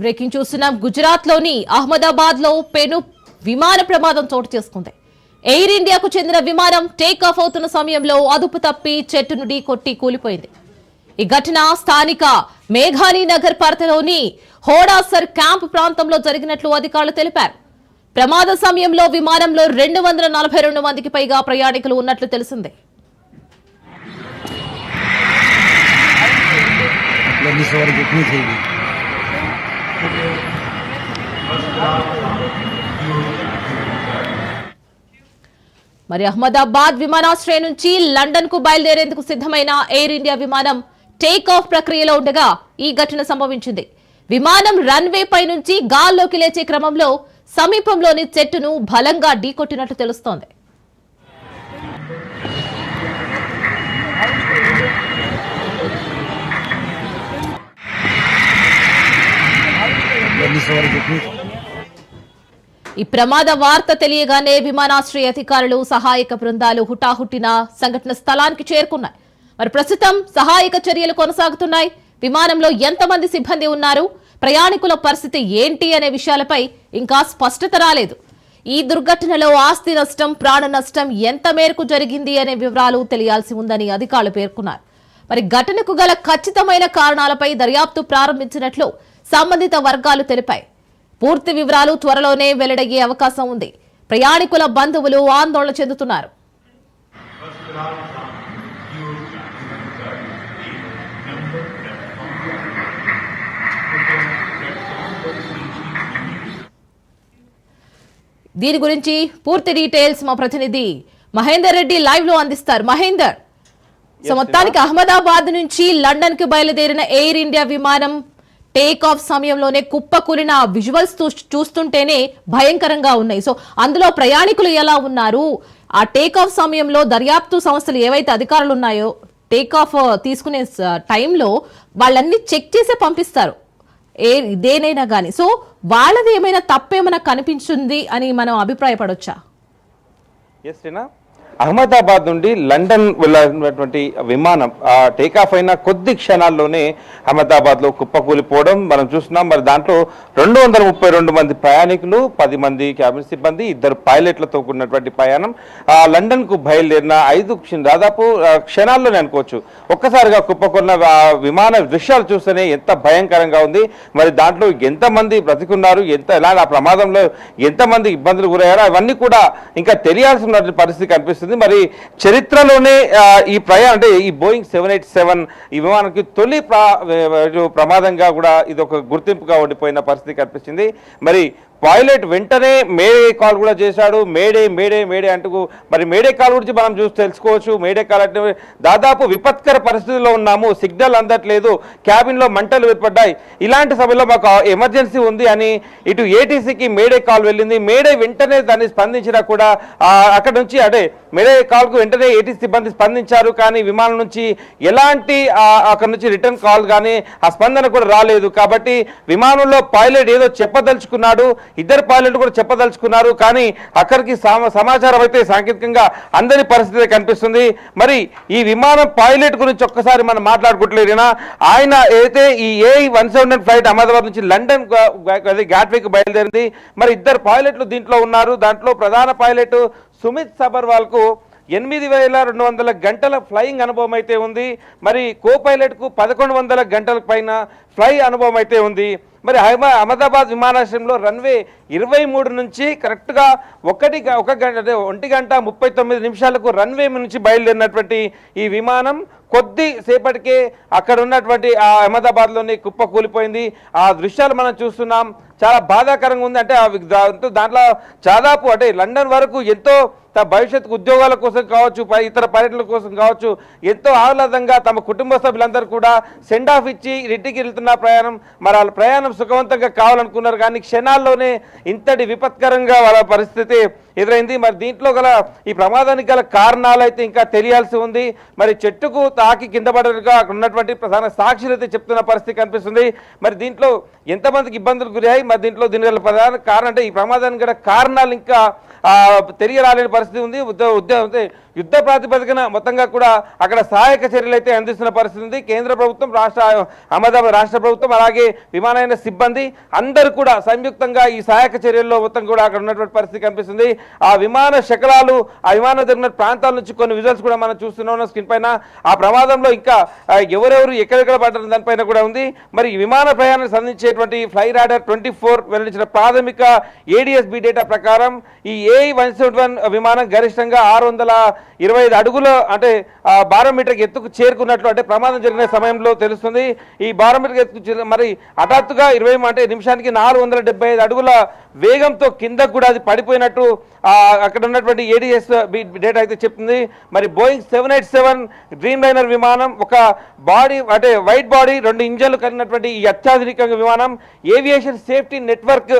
Breaking చూస్తున్నాం గుజరాత్లోని అహ్మదాబాద్లో పెను విమాన ప్రమాదం చోటు చేసుకుంది. ఎయిర్ ఇండియాకు చెందిన విమానం టేక్ ఆఫ్ అవుతున్న సమయంలో అదుపు తప్పి చెట్టును ఢీకొట్టి కూలిపోయింది. ఈ ఘటన స్థానిక మేఘాని నగర్ పరిధిలోని హోడాసర్ క్యాంప్ ప్రాంతంలో జరిగినట్లు అధికారులు తెలిపారు. ప్రమాద సమయంలో విమానంలో రెండు వందల నలభై రెండు మందికి పైగా ప్రయాణికులు ఉన్నట్లు తెలిసింది. మరి అహ్మదాబాద్ విమానాశ్రయం నుంచి లండన్కు బయలుదేరేందుకు సిద్ధమైన ఎయిర్ ఇండియా విమానం టేక్ ఆఫ్ ప్రక్రియలో ఉండగా ఈ ఘటన సంభవించింది. విమానం రన్వే పై నుంచి గాల్లోకి లేచే క్రమంలో సమీపంలోని చెట్టును బలంగా ఢీకొట్టినట్లు తెలుస్తోంది. ఈ ప్రమాద వార్త తెలియగానే విమానాశ్రయ అధికారులు సహాయక బృందాలు హుటాహుటిన సంఘటన స్థలానికి చేరుకున్నాయి. మరి ప్రస్తుతం సహాయక చర్యలు కొనసాగుతున్నాయి. విమానంలో ఎంతమంది సిబ్బంది ఉన్నారు? ప్రయాణికుల పరిస్థితి ఏంటి అనే విషయాలపై ఇంకా స్పష్టత రాలేదు. ఈ దుర్ఘటనలో ఆస్తి నష్టం ప్రాణ నష్టం ఎంత మేరకు జరిగింది అనే వివరాలు తెలియాల్సి ఉందని అధికారులు పేర్కొన్నారు. మరి ఘటనకు గల ఖచ్చితమైన కారణాలపై దర్యాప్తు ప్రారంభించినట్లు సంబంధిత వర్గాలు తెలిపాయి. పూర్తి వివరాలు త్వరలోనే వెల్లడయ్యే అవకాశం ఉంది. ప్రయాణికుల బంధువులు ఆందోళన చెందుతున్నారు. దీని గురించి పూర్తి డీటెయిల్స్ మా ప్రతినిధి మహేందర్ రెడ్డి లైవ్లో అందిస్తారు. మహేందర్ సో మొత్తానికి అహ్మదాబాద్ నుంచి లండన్కి బయలుదేరిన ఎయిర్ ఇండియా విమానం టేక్ ఆఫ్ సమయంలోనే కుప్పకూలిన విజువల్స్ చూస్తుంటేనే భయంకరంగా ఉన్నాయి. సో అందులో ప్రయాణికులు ఎలా ఉన్నారు? ఆ టేక్ ఆఫ్ సమయంలో దర్యాప్తు సంస్థలు ఏవైతే అధికారులు ఉన్నాయో టేక్ ఆఫ్ తీసుకునే టైంలో వాళ్ళన్ని చెక్ చేసే పంపిస్తారు. ఏ ఇదేనైనా కానీ సో వాళ్ళది ఏమైనా తప్పేమైనా కనిపించింది అని మనం అభిప్రాయపడొచ్చా? ఎస్ రీనా అహ్మదాబాద్ నుండి లండన్ వెళ్ళినటువంటి విమానం ఆ టేకాఫ్ అయిన కొద్ది క్షణాల్లోనే అహ్మదాబాద్లో కుప్పకూలిపోవడం మనం చూస్తున్నాం. మరి దాంట్లో రెండు వందల ముప్పై రెండు మంది ప్రయాణికులు పది మంది క్యాబిన్ సిబ్బంది ఇద్దరు పైలట్లతో కూడినటువంటి ప్రయాణం. ఆ, లండన్కు బయలుదేరిన ఐదు క్షణ దాదాపు క్షణాల్లోనే అనుకోవచ్చు. ఒక్కసారిగా కుప్పకొన్న విమాన దృశ్యాలు చూస్తేనే ఎంత భయంకరంగా ఉంది. మరి దాంట్లో ఎంతమంది బ్రతికున్నారు ఎంత ఎలా ఆ ప్రమాదంలో ఎంతమంది ఇబ్బందులు గురయ్యారో అవన్నీ కూడా ఇంకా తెలియాల్సిన పరిస్థితి కనిపిస్తుంది. మరి చరిత్రలోనే ఈ ప్రయాణం అంటే ఈ బోయింగ్ సెవెన్ ఎయిట్ సెవెన్ ఈ విమానానికి తొలి ప్రమాదంగా కూడా ఇది ఒక గుర్తింపుగా ఉండిపోయిన పరిస్థితి కనిపించింది. మరి పైలట్ వెంటనే మేడే కాల్ కూడా చేశాడు. మేడే మేడే మేడే అంటూ మరి మేడే కాల్ గురించి మనం చూసి తెలుసుకోవచ్చు. మేడే కాల్ అంటే దాదాపు విపత్కర పరిస్థితుల్లో ఉన్నాము. సిగ్నల్ అందట్లేదు. క్యాబిన్లో మంటలు ఏర్పడ్డాయి ఇలాంటి సమయంలో మాకు ఎమర్జెన్సీ ఉంది అని ఇటు ఏటీసీకి మేడే కాల్ వెళ్ళింది. మేడే వెంటనే దాన్ని స్పందించినా కూడా అక్కడ నుంచి అదే మేడే కాల్కు వెంటనే ఏటీసీ సిబ్బంది స్పందించారు. కానీ విమానం నుంచి ఎలాంటి అక్కడ నుంచి రిటర్న్ కాల్ కానీ ఆ స్పందన కూడా రాలేదు. కాబట్టి విమానంలో పైలట్ ఏదో చెప్పదలుచుకున్నాడు. ఇద్దరు పైలట్ కూడా చెప్పదలుచుకున్నారు. కానీ అక్కడికి సమాచారం అయితే సాంకేతికంగా అందరి పరిస్థితి కనిపిస్తుంది. మరి ఈ విమానం పైలట్ గురించి ఒక్కసారి మనం మాట్లాడుకుంటలేనా ఆయన అయితే ఈ A one seven flight Ahmedabad నుంచి లండన్ గ్యాట్వేకి బయలుదేరింది. మరి ఇద్దరు పైలట్లు దీంట్లో ఉన్నారు. దాంట్లో ప్రధాన పైలట్ సుమిత్ సబర్వాల్కు ఎనిమిది వేల రెండు వందల గంటల ఫ్లయింగ్ అనుభవం అయితే ఉంది. మరి కో పైలట్కు పదకొండు వందల గంటల పైన ఫ్లై అనుభవం అయితే ఉంది. మరి అహ్మదాబాద్ విమానాశ్రయంలో రన్వే ఇరవై మూడు నుంచి కరెక్ట్గా ఒకటి ఒక గంట అంటే ఒంటి గంట ముప్పై తొమ్మిది నిమిషాలకు రన్వే నుంచి బయలుదేరినటువంటి ఈ విమానం కొద్ది సేపటికే అక్కడ ఉన్నటువంటి ఆ అహ్మదాబాద్లోని కుప్ప కూలిపోయింది. ఆ దృశ్యాలు మనం చూస్తున్నాం. చాలా బాధాకరంగా ఉంది. అంటే దాంతో దాంట్లో దాదాపు అంటే లండన్ వరకు ఎంతో భవిష్యత్తు ఉద్యోగాల కోసం కావచ్చు పై ఇతర పర్యటనల కోసం కావచ్చు ఎంతో ఆహ్లాదంగా తమ కుటుంబ సభ్యులందరూ కూడా సెండ్ ఆఫ్ ఇచ్చి రెడ్డికి వెళ్తున్న ప్రయాణం. మరి వాళ్ళ ప్రయాణం సుఖవంతంగా కావాలనుకున్నారు. కానీ క్షణాల్లోనే ఇంతటి విపత్కరంగా వాళ్ళ పరిస్థితి ఎదురైంది. మరి దీంట్లో గల ఈ ప్రమాదానికి గల కారణాలు అయితే ఇంకా తెలియాల్సి ఉంది. మరి చెట్టుకు తాకి కింద పడగా అక్కడ ఉన్నటువంటి ప్రధాన సాక్షులు అయితే చెప్తున్న పరిస్థితి కనిపిస్తుంది. మరి దీంట్లో ఎంతమందికి ఇబ్బందులు గురయ్యాయి? మరి దీంట్లో దీని గల ప్రధాన కారణం అంటే ఈ ప్రమాదానికి గల కారణాలు ఇంకా తెలియరాలేని పరిస్థితి ఉంది. ఉద్యోగ యుద్ధ ప్రాతిపదికన మొత్తంగా కూడా అక్కడ సహాయక చర్యలు అయితే అందిస్తున్న పరిస్థితి ఉంది. కేంద్ర ప్రభుత్వం రాష్ట్ర అహ్మదాబాద్ రాష్ట్ర ప్రభుత్వం అలాగే విమానయాన సిబ్బంది అందరూ కూడా సంయుక్తంగా ఈ సహాయక చర్యల్లో మొత్తం కూడా అక్కడ ఉన్నటువంటి పరిస్థితి కనిపిస్తుంది. ఆ విమాన శకలాలు ఆ విమానం జరిగిన ప్రాంతాల నుంచి కొన్ని విజువల్స్ కూడా మనం చూస్తున్నాం స్క్రీన్ పైన. ఆ ప్రమాదంలో ఇంకా ఎవరెవరు ఎక్కడెక్కడ పడ్డారు దానిపైన కూడా ఉంది. మరి విమాన ప్రయాణం సంధించేటువంటి ఫ్లై రాడర్ ట్వంటీ ఫోర్ వెల్లడించిన ప్రాథమిక ఏడిఎస్బి డేటా ప్రకారం ఈ ఏ వన్ సెవెంటీ వన్ విమానం గరిష్టంగా ఆరు వందల ఇరవై ఐదు అడుగుల అంటే ఆ, బారోమీటర్కి ఎత్తుకు చేరుకున్నట్లు అంటే ప్రమాదం జరిగిన సమయంలో తెలుస్తుంది. ఈ బారోమీటర్కి ఎత్తుకు మరి హఠాత్తుగా ఇరవై అంటే నిమిషానికి నాలుగు వందల ఐదు అడుగుల వేగంతో కిందకు కూడా అది పడిపోయినట్టు అక్కడ ఉన్నటువంటి ఏడిఎస్ డేటా అయితే చెప్తుంది. మరి Boeing seven eight seven dreamliner విమానం ఒక బాడీ అంటే వైట్ బాడీ రెండు ఇంజన్లు కలిగినటువంటి ఈ అత్యాధునిక విమానం ఏవియేషన్ సేఫ్టీ నెట్వర్క్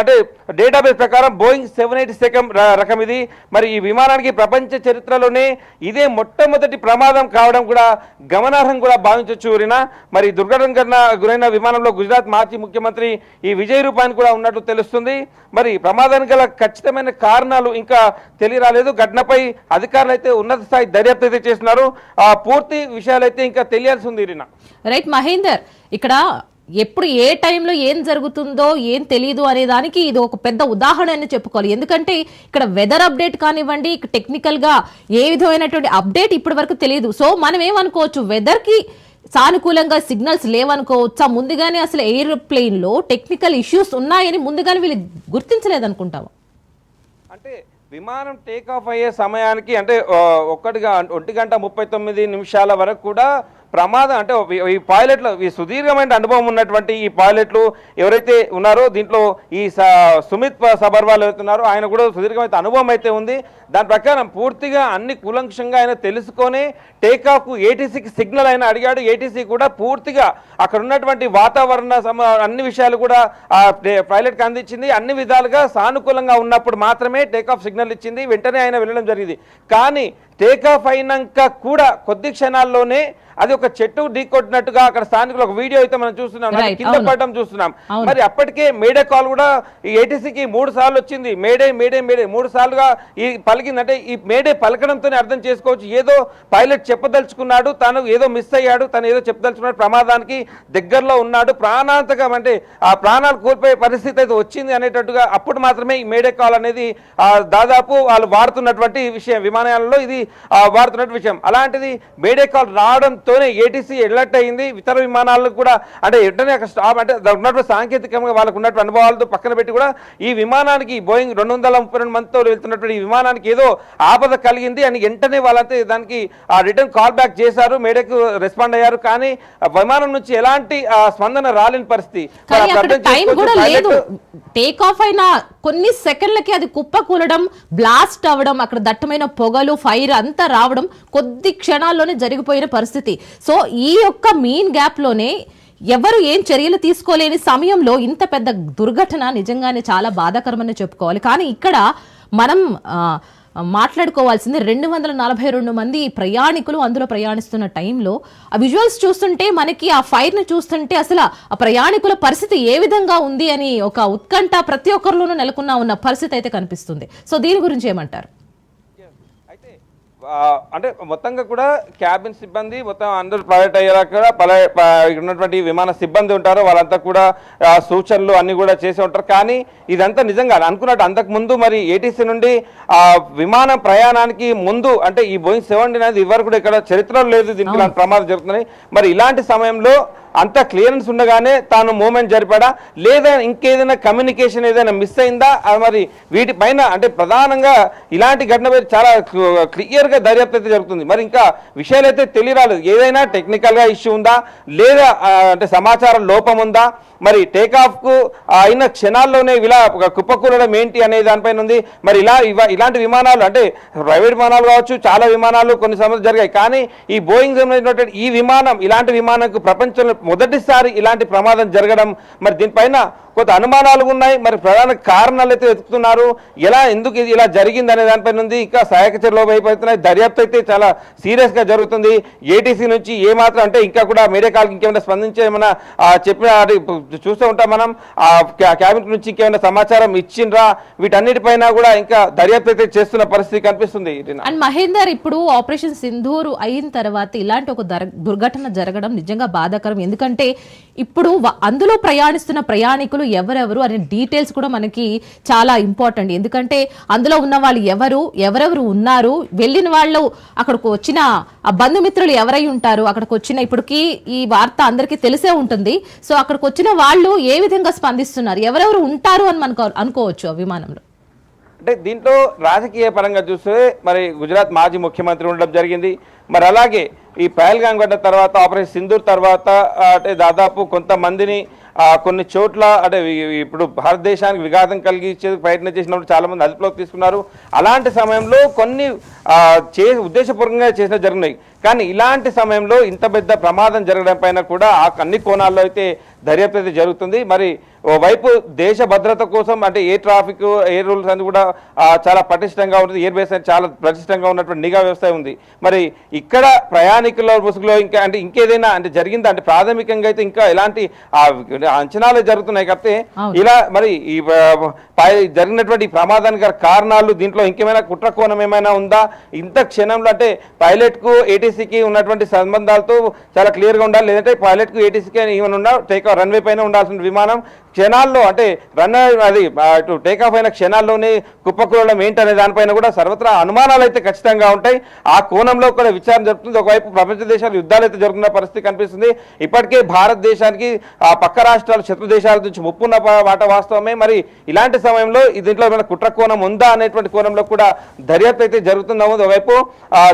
అంటే డేటాబేస్ ప్రకారం బోయింగ్ సెవెన్ ఎయిట్ సెకండ్ రకం ఇది. మరి ఈ విమానానికి ప్రపంచ చరిత్రలోనే ఇదే మొట్టమొదటి ప్రమాదం కావడం కూడా గమనార్హం కూడా భావించవచ్చు ఊరినా. మరి దుర్ఘటన కన్నా గురైన విమానంలో గుజరాత్ మాజీ ముఖ్యమంత్రి ఈ విజయ్ రూపాని కూడా ఉన్నట్లు తెలుస్తుంది. మరి ప్రమాదానికి గల ఖచ్చితమైన కారణాలు ఇంకా తెలియరాలేదు. ఘటనపై అధికారులు అయితే ఉన్నత స్థాయి దర్యాప్తు అయితే చేస్తున్నారు. ఆ పూర్తి విషయాలు అయితే ఇంకా తెలియాల్సి ఉంది ఇరినా రైట్ మహేందర్ ఇక్కడ ఎప్పుడు ఏ టైంలో ఏం జరుగుతుందో ఏం తెలియదు అనే దానికి ఇది ఒక పెద్ద ఉదాహరణ అని చెప్పుకోవాలి. ఎందుకంటే ఇక్కడ వెదర్ అప్డేట్ కానివ్వండి టెక్నికల్గా ఏ విధమైనటువంటి అప్డేట్ ఇప్పటి వరకు తెలియదు సో మనం ఏమనుకోవచ్చు వెదర్కి సానుకూలంగా సిగ్నల్స్ లేవనుకోవచ్చా? ముందుగానే అసలు ఎయిర్ప్లెయిన్లో టెక్నికల్ ఇష్యూస్ ఉన్నాయని ముందుగానే వీళ్ళు గుర్తించలేదనుకుంటాము అంటే విమానం టేక్ ఆఫ్ అయ్యే సమయానికి అంటే ఒక్కటిగా ఒంటి గంట ముప్పై తొమ్మిది నిమిషాల వరకు కూడా ప్రమాదం అంటే ఈ- ఈ పైలట్లు ఈ సుదీర్ఘమైన అనుభవం ఉన్నటువంటి ఈ పైలట్లు ఎవరైతే ఉన్నారో దీంట్లో ఈ స- సుమిత్ సబర్వాల్ ఎవరైతే ఉన్నారో ఆయన కూడా సుదీర్ఘమైన అనుభవం అయితే ఉంది. దాని ప్రకారం పూర్తిగా అన్ని కులంక్షంగా ఆయన తెలుసుకొని టేకాఫ్ ఏటీసీకి సిగ్నల్ ఆయన అడిగాడు. ఏటీసీ కూడా పూర్తిగా అక్కడ ఉన్నటువంటి వాతావరణ అన్ని విషయాలు కూడా ఆ పైలట్కి అందించింది. అన్ని విధాలుగా సానుకూలంగా ఉన్నప్పుడు మాత్రమే టేక్ ఆఫ్ సిగ్నల్ ఇచ్చింది. వెంటనే ఆయన వెళ్ళడం జరిగింది. కానీ టేక్ ఆఫ్ అయినాక కూడా కొద్ది క్షణాల్లోనే అది ఒక చెట్టు ఢీకొట్టినట్టుగా అక్కడ స్థానికులు ఒక వీడియో అయితే మనం చూస్తున్నాం. కింద. పడడం చూస్తున్నాం. మరి అప్పటికే మేడే కాల్ కూడా ఈ ఏటీసీకి మూడు సార్లు వచ్చింది. మేడే మేడే మేడే మూడు సార్లుగా ఈ పలికింది. అంటే ఈ మేడే పలకడంతోనే అర్థం చేసుకోవచ్చు. ఏదో పైలట్ చెప్పదలుచుకున్నాడు తను ఏదో మిస్ అయ్యాడు తను ఏదో చెప్పదలుచుకున్నాడు. ప్రమాదానికి దగ్గరలో ఉన్నాడు. ప్రాణాంతకం అంటే ఆ ప్రాణాలు కోల్పోయే పరిస్థితి అయితే వచ్చింది అనేటట్టుగా అప్పుడు మాత్రమే ఈ మేడే కాల్ అనేది ఆ, దాదాపు వాళ్ళు వాడుతున్నటువంటి విషయం. విమానాలలో ఇది ఆ, వాడుతున్నటువంటి విషయం. అలాంటిది మేడే కాల్ రావడంతోనే ఏటీసీ ఎలర్ట్ అయింది. ఇతర విమానాలకు కూడా అంటే వెంటనే స్టాప్ అంటే ఉన్నటువంటి సాంకేతికంగా వాళ్ళకు ఉన్నటువంటి అనుభవాలతో పక్కన పెట్టి కూడా ఈ విమానానికి బోయింగ్ రెండు వందల ముప్పై రెండు మందితో వెళ్తున్నటువంటి ఈ విమానానికి ఏదో ఆపద కలిగింది అని వెంటనే వాళ్ళంతా దానికి ఆ రిటర్న్ కాల్ బ్యాక్ చేశారు. మేడకు రెస్పాండ్ అయ్యారు. కానీ విమానం నుంచి ఎలాంటి స్పందన రాలేని పరిస్థితి. టేక్ ఆఫ్ అయిన కొన్ని సెకండ్లకి అది కుప్పకూలడం బ్లాస్ట్ అవ్వడం అక్కడ దట్టమైన పొగలు ఫైర్ అంతా రావడం కొద్ది క్షణాల్లోనే జరిగిపోయిన పరిస్థితి. సో ఈ యొక్క మీన్ గ్యాప్లోనే ఎవరు ఏం చర్యలు తీసుకోలేని సమయంలో ఇంత పెద్ద దుర్ఘటన నిజంగానే చాలా బాధాకరమని చెప్పుకోవాలి. కానీ ఇక్కడ మనం మాట్లాడుకోవాల్సింది రెండు వందల నలభై రెండు మంది ప్రయాణికులు అందులో ప్రయాణిస్తున్న టైంలో ఆ విజువల్స్ చూస్తుంటే మనకి ఆ ఫైర్ని చూస్తుంటే అసలు ఆ ప్రయాణికుల పరిస్థితి ఏ విధంగా ఉంది అని ఒక ఉత్కంఠ ప్రతి ఒక్కరిలోనూ నెలకొన్న ఉన్న పరిస్థితి అయితే కనిపిస్తుంది. సో దీని గురించి ఏమంటారు? అంటే మొత్తంగా కూడా క్యాబిన్ సిబ్బంది మొత్తం అందరూ ప్రైవేట్ అయ్యేలా కూడా పల ఉన్నటువంటి విమాన సిబ్బంది ఉంటారు. వాళ్ళంతా కూడా సూచనలు అన్ని కూడా చేసి ఉంటారు. కానీ ఇదంతా నిజంగా అనుకున్నట్టు అంతకు ముందు మరి ఏటీసీ నుండి ఆ విమాన ప్రయాణానికి ముందు అంటే ఈ బోయింగ్ సెవెంటీ అనేది ఇవరకు కూడా ఇక్కడ చరిత్రలో లేదు దీనికి ప్రమాదం జరుగుతున్నాయి. మరి ఇలాంటి సమయంలో అంత క్లియరెన్స్ ఉండగానే తాను మూమెంట్ జరిపాడా? లేదా ఇంకేదైనా కమ్యూనికేషన్ ఏదైనా మిస్ అయిందా? మరి వీటిపైన అంటే ప్రధానంగా ఇలాంటి ఘటన మీద చాలా క్లియర్గా దర్యాప్తు అయితే జరుగుతుంది. మరి ఇంకా విషయాలు అయితే తెలియరాలేదు. ఏదైనా టెక్నికల్గా ఇష్యూ ఉందా? లేదా అంటే సమాచారం లోపం ఉందా? మరి టేకాఫ్కు అయిన క్షణాల్లోనే ఇలా కుప్పకూలడం ఏంటి అనే దానిపైన ఉంది. మరి ఇలా ఇలాంటి విమానాలు అంటే ప్రైవేట్ విమానాలు కావచ్చు చాలా విమానాలు కొన్ని సమస్యలు జరిగాయి. కానీ ఈ బోయింగ్ సంబంధించినటువంటి ఈ విమానం ఇలాంటి విమానంకు ప్రపంచంలో మొదటిసారి ఇలాంటి ప్రమాదం జరగడం మరి దీనిపైన కొంత అనుమానాలు ఉన్నాయి. మరి ప్రధాన కారణాలు అయితే వెతుకుతున్నారు. ఎలా ఎందుకు ఇది ఇలా జరిగింది అనే దానిపైన ఉంది. ఇంకా సహాయక చర్యలు వైపుతున్నాయి దర్యాప్తు అయితే చాలా సీరియస్గా జరుగుతుంది. ఏటీసీ నుంచి ఏ మాత్రం అంటే ఇంకా కూడా మీడియా కాల్కి ఇంకేమైనా స్పందించే ఏమైనా చెప్పిన చూస్తూ ఉంటాం మనం. ఆ క్యాబినెట్ నుంచి ఇంకేమైనా సమాచారం ఇచ్చిండ్రా? వీటన్నిటిపైన కూడా ఇంకా దర్యాప్తు అయితే చేస్తున్న పరిస్థితి కనిపిస్తుంది అండ్ మహేందర్ ఇప్పుడు ఆపరేషన్ సింధూరు అయిన తర్వాత ఇలాంటి ఒక దుర్ఘటన జరగడం నిజంగా బాధాకరం. ఎందుకంటే ఇప్పుడు అందులో ప్రయాణిస్తున్న ప్రయాణికులు ఎవరెవరు అనే డీటెయిల్స్ కూడా మనకి చాలా ఇంపార్టెంట్. ఎందుకంటే అందులో ఉన్న వాళ్ళు ఎవరు ఎవరెవరు ఉన్నారు వెళ్ళిన వాళ్ళు అక్కడికి వచ్చిన ఆ బంధుమిత్రులు ఎవరై ఉంటారు అక్కడికి వచ్చిన ఇప్పటికి ఈ వార్త అందరికీ తెలిసే ఉంటుంది. సో అక్కడికి వచ్చిన వాళ్ళు ఏ విధంగా స్పందిస్తున్నారు ఎవరెవరు ఉంటారు అని మనకు అనుకోవచ్చు అభిమానంలో. విమానంలో అంటే దీంట్లో రాజకీయ పరంగా చూస్తే మరి గుజరాత్ మాజీ ముఖ్యమంత్రి ఉండడం జరిగింది. మరి అలాగే ఈ పహల్గాం గడ్డ తర్వాత ఆపరేషన్ సింధూర్ తర్వాత అంటే దాదాపు కొంతమందిని కొన్ని చోట్ల అంటే ఇప్పుడు భారతదేశానికి విఘాతం కలిగించే ప్రయత్నం చేసినప్పుడు చాలామంది అదుపులోకి తీసుకున్నారు. అలాంటి సమయంలో కొన్ని చే ఉద్దేశపూర్వకంగా చేసిన జరిగినాయి కానీ ఇలాంటి సమయంలో ఇంత పెద్ద ప్రమాదం జరగడం పైన కూడా ఆ అన్ని కోణాల్లో అయితే దర్యాప్తు అయితే జరుగుతుంది. మరి ఓవైపు దేశ భద్రత కోసం అంటే ఏ ట్రాఫిక్ ఏ రూల్స్ అని కూడా చాలా పటిష్టంగా ఉంటుంది ఎయిర్ బేస్ అనేది చాలా పటిష్టంగా ఉన్నటువంటి నిఘా వ్యవస్థ ఉంది. మరి ఇక్కడ ప్రయాణికుల ముసుగులో ఇంకా అంటే ఇంకేదైనా అంటే జరిగిందా? అంటే ప్రాథమికంగా అయితే ఇంకా ఎలాంటి అంచనాలు జరుగుతున్నాయి అవును. ఇలా మరి ఈ జరిగినటువంటి ప్రమాదానికి కారణాలు దీంట్లో ఇంకేమైనా కుట్ర కోణం ఏమైనా ఉందా? ఇంత క్షణంలో అంటే పైలట్కు ఏటీసీకి ఉన్నటువంటి సంబంధాలతో చాలా క్లియర్గా ఉండాలి. లేదంటే పైలట్కు ఏటీసీకి ఏమైనా ఉన్నా టేక్ రన్వే పైన ఉండాల్సిన విమానం క్షణాల్లో అంటే రన్ అది ఇటు టేక్ ఆఫ్ అయిన క్షణాల్లోనే కుప్పకూలడం ఏంటనే దానిపైన కూడా సర్వత్రా అనుమానాలు అయితే ఖచ్చితంగా ఉంటాయి. ఆ కోణంలో కూడా విచారణ జరుగుతుంది ఒకవైపు ప్రపంచ దేశాలు యుద్ధాలు అయితే జరుగుతున్న పరిస్థితి కనిపిస్తుంది. ఇప్పటికే భారతదేశానికి ఆ పక్క రాష్ట్రాలు శత్రు దేశాల నుంచి ముప్పున్న ప- మాట వాస్తవమే. మరి ఇలాంటి సమయంలో దీంట్లో ఏమైనా కుట్ర కోణం ఉందా అనేటువంటి కోణంలో కూడా దర్యాప్తు అయితే జరుగుతుందా? ఒకవైపు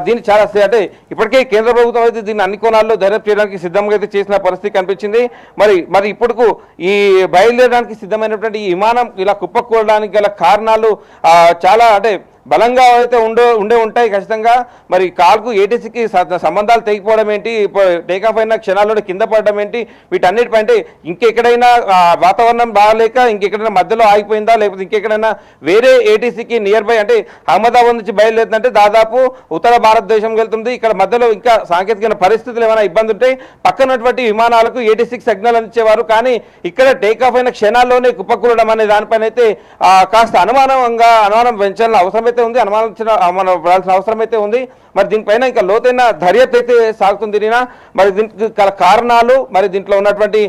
దీన్ని చాలా అంటే ఇప్పటికే కేంద్ర ప్రభుత్వం అయితే దీన్ని అన్ని కోణాల్లో దర్యాప్తు చేయడానికి సిద్ధంగా అయితే చేసిన పరిస్థితి కనిపించింది. మరి మరి ఇప్పటికు ఈ బయలుదేరడానికి సిద్ధమైనటువంటి ఈ విమానం ఇలా కుప్పకూడడానికి గల కారణాలు చాలా అంటే బలంగా అయితే ఉండే ఉండే ఉంటాయి ఖచ్చితంగా మరి కాల్కు ఏటీసీకి సంబంధాలు తెగిపోవడం ఏంటి టేక్ ఆఫ్ అయిన క్షణాల్లోనే కింద పడడం ఏంటి వీటన్నిటిపై అంటే ఇంకెక్కడైనా వాతావరణం బాగాలేక ఇంకెక్కడైనా మధ్యలో ఆగిపోయిందా లేకపోతే ఇంకెక్కడైనా వేరే ఏటీసీకి నియర్ బై అంటే అహ్మదాబాద్ నుంచి బయలుదేరుతుందంటే దాదాపు ఉత్తర భారతదేశం వెళ్తుంది. ఇక్కడ మధ్యలో ఇంకా సాంకేతిక పరిస్థితులు ఏమైనా ఇబ్బంది ఉంటాయి పక్కనటువంటి విమానాలకు ఏటీసీకి సిగ్నల్ అందించేవారు. కానీ ఇక్కడ టేక్ ఆఫ్ అయిన క్షణాల్లోనే కుప్పకూలడం అనే దానిపైన అయితే కాస్త అనుమానంగా అనుమానం పెంచాలని అవసరం అయితే ఉంది అనుమానించిన మనం పడాల్సిన అవసరం అయితే ఉంది. మరి దీనిపైన ఇంకా లోతైన దర్యాప్తు అయితే సాగుతుంది రీనా. మరి దీనికి గల కారణాలు మరి దీంట్లో ఉన్నటువంటి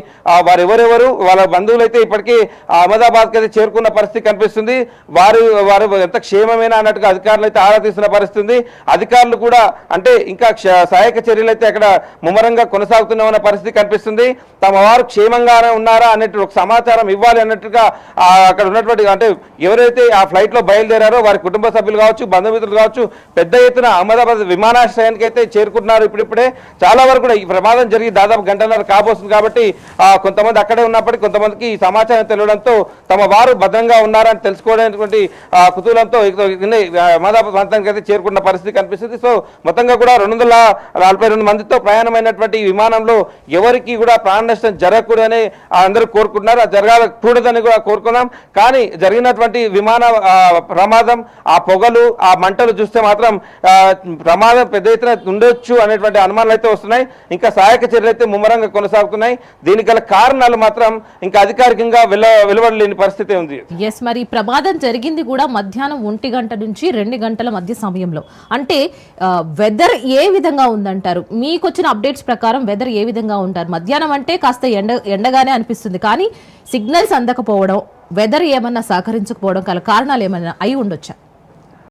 వారు ఎవరెవరు వాళ్ళ బంధువులు అయితే ఇప్పటికీ అహ్మదాబాద్కి అయితే చేరుకున్న పరిస్థితి కనిపిస్తుంది. వారు వారు ఎంత క్షేమమైన అన్నట్టుగా అధికారులు అయితే ఆరా తీస్తున్న పరిస్థితి ఉంది అధికారులు కూడా అంటే ఇంకా క్ష- సహాయక చర్యలు అయితే అక్కడ ముమ్మరంగా కొనసాగుతున్న పరిస్థితి కనిపిస్తుంది. తమ వారు క్షేమంగానే ఉన్నారా అన్నట్టు ఒక సమాచారం ఇవ్వాలి అన్నట్టుగా అక్కడ ఉన్నటువంటి అంటే ఎవరైతే ఆ ఫ్లైట్లో బయలుదేరారో వారి కుటుంబ సభ్యులు కావచ్చు బంధుమిత్రులు కావచ్చు పెద్ద ఎత్తున అహ్మదాబాద్ విమానాశ్రయానికి అయితే చేరుకుంటున్నారు ఇప్పుడిప్పుడే చాలా వరకు కూడా ఈ ప్రమాదం జరిగి దాదాపు గంటన్నర కాబోతుంది కాబట్టి కొంతమంది అక్కడే ఉన్నప్పటికీ కొంతమందికి ఈ సమాచారం తెలియడంతో తమ వారు భద్రంగా ఉన్నారని తెలుసుకోవడానికి కుతూహలంతో ఇక- అహ్మదాబాద్ ప్రాంతానికి అయితే చేరుకున్న పరిస్థితి కనిపిస్తుంది. సో మొత్తంగా కూడా రెండు వందల నలభై రెండు మందితో ప్రయాణమైనటువంటి విమానంలో ఎవరికి కూడా ప్రాణ నష్టం జరగకూడదని అందరూ కోరుకుంటున్నారు. జరగాల జరగకూడదని కూడా కోరుకున్నాం. కానీ జరిగినటువంటి విమాన ఆ, ప్రమాదం ఆ పొగలు ఆ మంటలు చూస్తే మాత్రం ప్రమాదం పెద్ద ఎత్తున ఉండొచ్చు అనేటువంటి అనుమానాలు అయితే వస్తున్నాయి. ఇంకా సహాయక చర్యలు అయితే ముమ్మరంగా కొనసాగుతున్నాయి. దీనికి గల కారణాలు మాత్రం ఇంకా అధికారికంగా వెలువడలేని పరిస్థితి ఉంది. ఎస్ మరి ప్రమాదం జరిగింది కూడా మధ్యాహ్నం ఒంటి గంట నుంచి రెండు గంటల మధ్య సమయంలో. అంటే వెదర్ ఏ విధంగా ఉందంటారు? మీకు వచ్చిన అప్డేట్స్ ప్రకారం వెదర్ ఏ విధంగా ఉంటారు? మధ్యాహ్నం అంటే కాస్త ఎండ ఎండగానే అనిపిస్తుంది. కానీ సిగ్నల్స్ అందకపోవడం వెదర్ ఏమన్నా సహకరించకపోవడం గల కారణాలు ఏమైనా అయి ఉండొచ్చా?